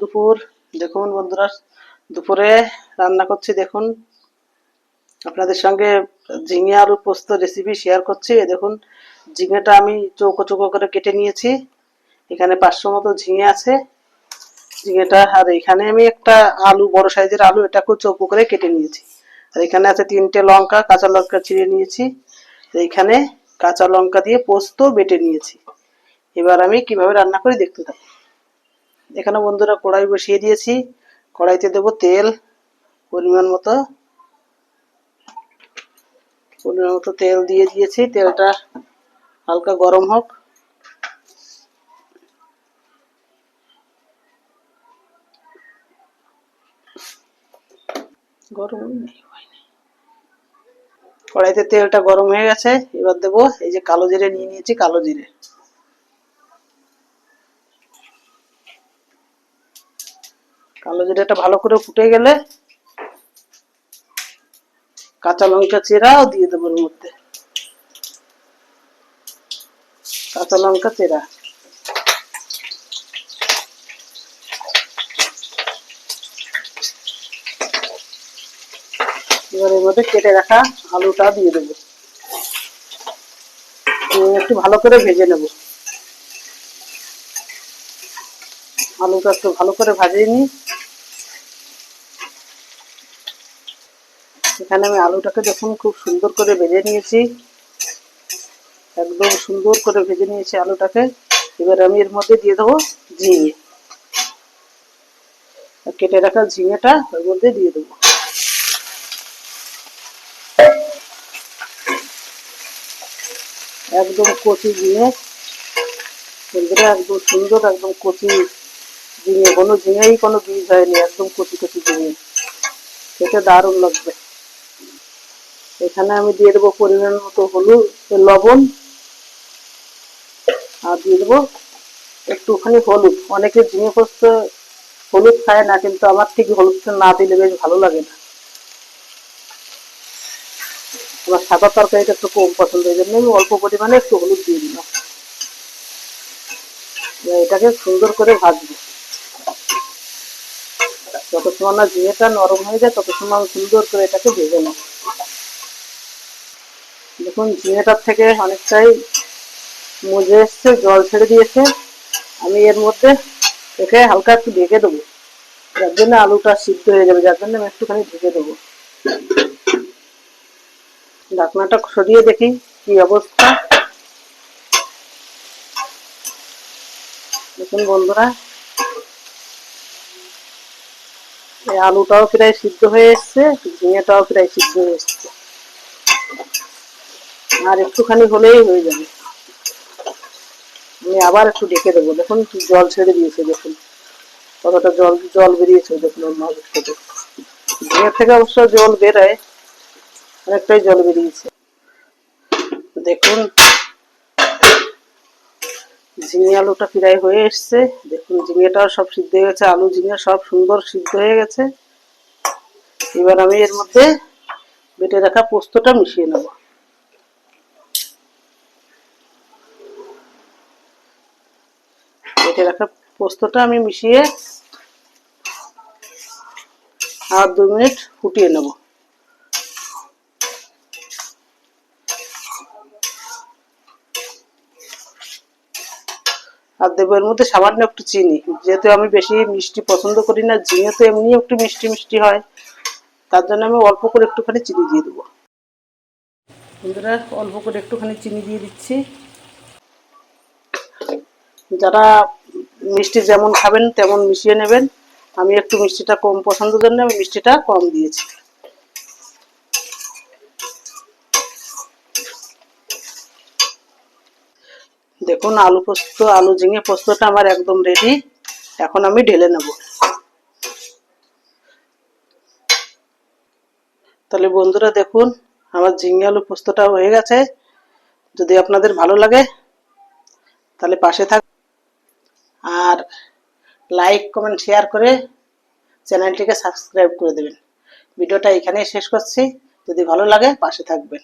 দুপুর। দেখুন বন্ধুরা, দুপুরে রান্না করছি, দেখুন। আপনাদের সঙ্গে ঝিঙে আলু পোস্ত রেসিপি শেয়ার করছি। দেখুন, ঝিঙেটা আমি চৌকো চৌকো করে কেটে নিয়েছি। এখানে পাঁচশো মতো ঝিঙে আছে। ঝিঙেটা, আর এখানে আমি একটা আলু, বড় সাইজের আলু এটাকেও চৌকো করে কেটে নিয়েছি। আর এখানে আছে তিনটে লঙ্কা, কাঁচা লঙ্কা চিড়ে নিয়েছি। এইখানে কাঁচা লঙ্কা দিয়ে পোস্ত বেটে নিয়েছি। এবার আমি কীভাবে রান্না করি দেখতে থাকি এখানে বন্ধুরা কড়াই বসিয়ে দিয়েছি। কড়াইতে দেবো তেল, পরিমাণ মতো। পরিমাণ মতো তেল দিয়ে দিয়েছি। তেলটা হালকা গরম হোক। কড়াইতে তেলটা গরম হয়ে গেছে। এবার দেবো এই যে কালো জিরে নিয়ে নিয়েছি, কালো জিরে। কালো জিরাটা ভালো করে ফুটে গেলে কাঁচা লঙ্কা চেরাও দিয়ে দেবো এর মধ্যে। কাঁচা লঙ্কা চেরা। এবার এর মধ্যে কেটে রাখা আলুটা দিয়ে দেবো। একটু ভালো করে ভেজে নেব। আলুটা একটু ভালো করে ভাজিয়ে নিই। এখানে আমি আলুটাকে দেখুন খুব সুন্দর করে ভেজে নিয়েছি। একদম সুন্দর করে ভেজে নিয়েছি আলুটাকে। এবার আমি এর মধ্যে দিয়ে দেবো ঝিঙে। কেটে রাখা ঝিঙেটা ওর মধ্যে দিয়ে দেবো। একদম কচি ঝিঙে। একদম সুন্দর একদম কচি ঝিঙে কোনো ঝিঙেই কোনো বীজ হয়নি, একদম কচি কচি ঝিঙে খেতে দারুণ লাগবে। এখানে আমি দিয়ে দেবো পরিমাণ মতো হলুদ, লবণ, আর দিয়ে দেবো একটুখানি হলুদ। অনেকে ঝিঙে পোস্ত হলুদ খায় না, কিন্তু আমার ঠিক হলুদটা না দিলে বেশ ভালো লাগে না। আমার সাদা তরকারিটা একটু কম পছন্দ, এই জন্য আমি অল্প পরিমাণে একটু হলুদ দিয়ে দিলাম। এটাকে সুন্দর করে ভাজবো। যত সময় না ঝিঙেটা নরম হয়ে যায়, তত সময় সুন্দর করে এটাকে ভেজে নেব। দেখুন ঝিঙেটার থেকে অনেকটাই মজে এসছে, জল ছেড়ে দিয়েছে। আমি এর মধ্যে একে হালকা একটু ঢেকে দেবো। যার জন্য আলুটা সিদ্ধ হয়ে যাবে, যার জন্য আমি একটুখানি ঢেকে দেবো। ঢাকনাটা সরিয়ে দেখি কি অবস্থা। দেখুন, বন্ধুরা আলুটাও প্রায় সিদ্ধ হয়ে এসছে, ঝিঙেটাও প্রায় সিদ্ধ হয়ে এসছে। আর একটুখানি হলেই হয়ে যাবে। আমি আবার একটু ডেকে দেবো। দেখুন জল ছেড়ে দিয়েছে, দেখুন। কতটা জল জল বেরিয়েছে, দেখুন মাঝে থেকে। ঝিঙের থেকে অবশ্য জল বেরোয়, অনেকটাই জল বেরিয়েছে। দেখুন ঝিঙে আলুটা প্রায় হয়ে এসছে। দেখুন, ঝিঙেটাও সব সিদ্ধ হয়ে গেছে, আলু, ঝিঙে সব সুন্দর সিদ্ধ হয়ে গেছে। এবার আমি এর মধ্যে বেটে রাখা পোস্তটা মিশিয়ে নেব। বেটে রাখা পোস্তটা আমি মিশিয়ে আর দু মিনিট ফুটিয়ে নেব। আর দেবো, এর মধ্যে সামান্য একটু চিনি। যেহেতু আমি বেশি মিষ্টি পছন্দ করি না, ঝিঙে তো এমনি একটু মিষ্টি মিষ্টি হয়। তার জন্য আমি অল্প করে একটুখানি চিনি দিয়ে দেবো। বন্ধুরা, অল্প করে একটুখানি চিনি দিয়ে দিচ্ছি। যারা মিষ্টি যেমন খাবেন, তেমন মিশিয়ে নেবেন। আমি একটু মিষ্টিটা কম পছন্দের জন্য আমি মিষ্টিটা কম দিয়েছি। দেখুন, আলু পোস্ত, আলু ঝিঙে পোস্তটা আমার একদম রেডি এখন আমি ঢেলে নেব। তাহলে বন্ধুরা দেখুন, আমার ঝিঙে আলু পোস্তটা হয়ে গেছে। যদি আপনাদের ভালো লাগে, তাহলে পাশে থাক আর লাইক কমেন্ট শেয়ার করে চ্যানেলটিকে সাবস্ক্রাইব করে দেবেন। ভিডিওটা এখানেই শেষ করছি। যদি ভালো লাগে, পাশে থাকবেন।